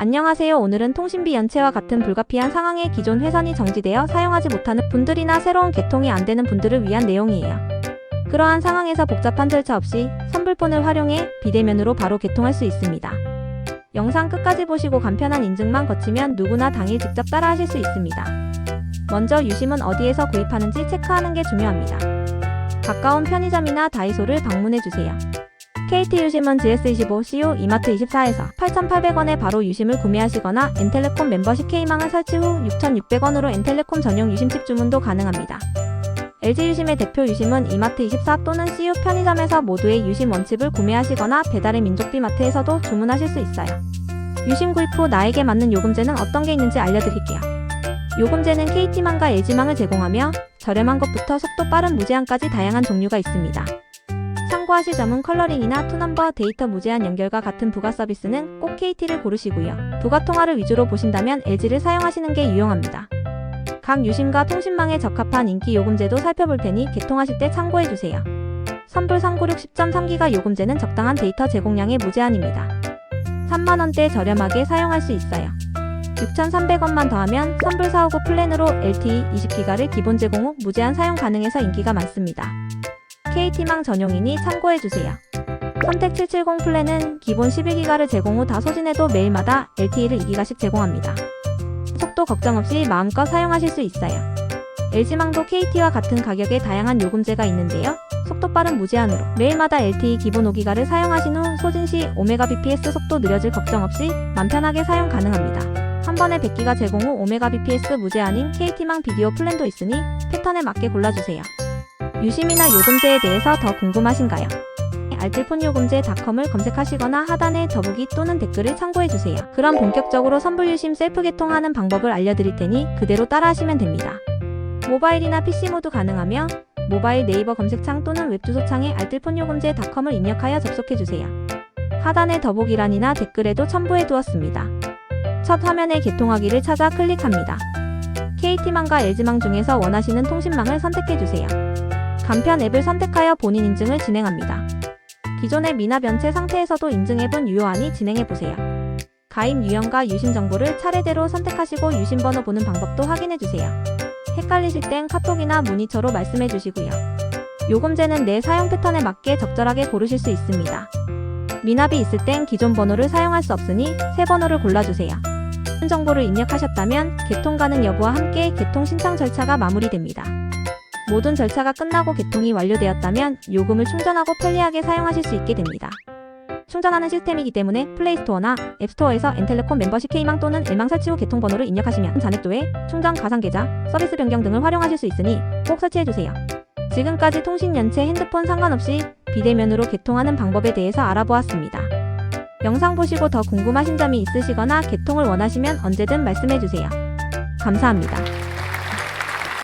안녕하세요. 오늘은 통신비 연체와 같은 불가피한 상황에 기존 회선이 정지되어 사용하지 못하는 분들이나 새로운 개통이 안 되는 분들을 위한 내용이에요. 그러한 상황에서 복잡한 절차 없이 선불폰을 활용해 비대면으로 바로 개통할 수 있습니다. 영상 끝까지 보시고 간편한 인증만 거치면 누구나 당일 직접 따라 하실 수 있습니다. 먼저 유심은 어디에서 구입하는지 체크하는 게 중요합니다. 가까운 편의점이나 다이소를 방문해 주세요. KT 유심은 GS25, CU, 이마트 24에서 8,800원에 바로 유심을 구매하시거나 엔텔레콤 멤버십 K망을 설치 후 6,600원으로 엔텔레콤 전용 유심칩 주문도 가능합니다. LG 유심의 대표 유심은 이마트 24 또는 CU 편의점에서 모두의 유심 원칩을 구매하시거나 배달의 민족비 마트에서도 주문하실 수 있어요. 유심 구입 후 나에게 맞는 요금제는 어떤 게 있는지 알려드릴게요. 요금제는 KT망과 LG망을 제공하며 저렴한 것부터 속도 빠른 무제한까지 다양한 종류가 있습니다. 참고하실 점은 컬러링이나 투넘버 데이터 무제한 연결과 같은 부가 서비스는 꼭 KT를 고르시고요. 부가 통화를 위주로 보신다면 LG를 사용하시는 게 유용합니다. 각 유심과 통신망에 적합한 인기 요금제도 살펴볼 테니 개통하실 때 참고해주세요. 선불 396 10.3기가 요금제는 적당한 데이터 제공량의 무제한입니다. 3만원대 저렴하게 사용할 수 있어요. 6,300원만 더하면 선불 459 플랜으로 LTE 20기가를 기본 제공 후 무제한 사용 가능해서 인기가 많습니다. KT망 전용이니 참고해주세요. 선택 770 플랜은 기본 11기가를 제공 후 다 소진해도 매일마다 LTE를 2기가씩 제공합니다. 속도 걱정 없이 마음껏 사용하실 수 있어요. LG망도 KT와 같은 가격의 다양한 요금제가 있는데요. 속도 빠른 무제한으로 매일마다 LTE 기본 5기가를 사용하신 후 소진 시 오메가 bps 속도 느려질 걱정 없이 맘 편하게 사용 가능합니다. 한 번에 100기가 제공 후 오메가 bps 무제한인 KT망 비디오 플랜도 있으니 패턴에 맞게 골라주세요. 유심이나 요금제에 대해서 더 궁금하신가요? 알뜰폰 요금제닷컴을 검색하시거나 하단의 더보기 또는 댓글을 참고해주세요. 그럼 본격적으로 선불유심 셀프 개통하는 방법을 알려드릴 테니 그대로 따라하시면 됩니다. 모바일이나 PC 모두 가능하며 모바일 네이버 검색창 또는 웹주소창에 알뜰폰 요금제닷컴을 입력하여 접속해주세요. 하단의 더보기란이나 댓글에도 첨부해 두었습니다. 첫 화면에 개통하기를 찾아 클릭합니다. KT망과 LG망 중에서 원하시는 통신망을 선택해주세요. 간편 앱을 선택하여 본인 인증을 진행합니다. 기존의 미납 연체 상태에서도 인증앱은 유효하니 진행해보세요. 가입 유형과 유심 정보를 차례대로 선택하시고 유심 번호 보는 방법도 확인해주세요. 헷갈리실 땐 카톡이나 문의처로 말씀해주시고요. 요금제는 내 사용 패턴에 맞게 적절하게 고르실 수 있습니다. 미납이 있을 땐 기존 번호를 사용할 수 없으니 새 번호를 골라주세요. 정보를 입력하셨다면 개통 가능 여부와 함께 개통 신청 절차가 마무리됩니다. 모든 절차가 끝나고 개통이 완료되었다면 요금을 충전하고 편리하게 사용하실 수 있게 됩니다. 충전하는 시스템이기 때문에 플레이스토어나 앱스토어에서 엔텔레콤 멤버십 K망 또는 L망 설치 후 개통 번호를 입력하시면 잔액도에 충전 가상 계좌, 서비스 변경 등을 활용하실 수 있으니 꼭 설치해주세요. 지금까지 통신 연체 핸드폰 상관없이 비대면으로 개통하는 방법에 대해서 알아보았습니다. 영상 보시고 더 궁금하신 점이 있으시거나 개통을 원하시면 언제든 말씀해주세요. 감사합니다.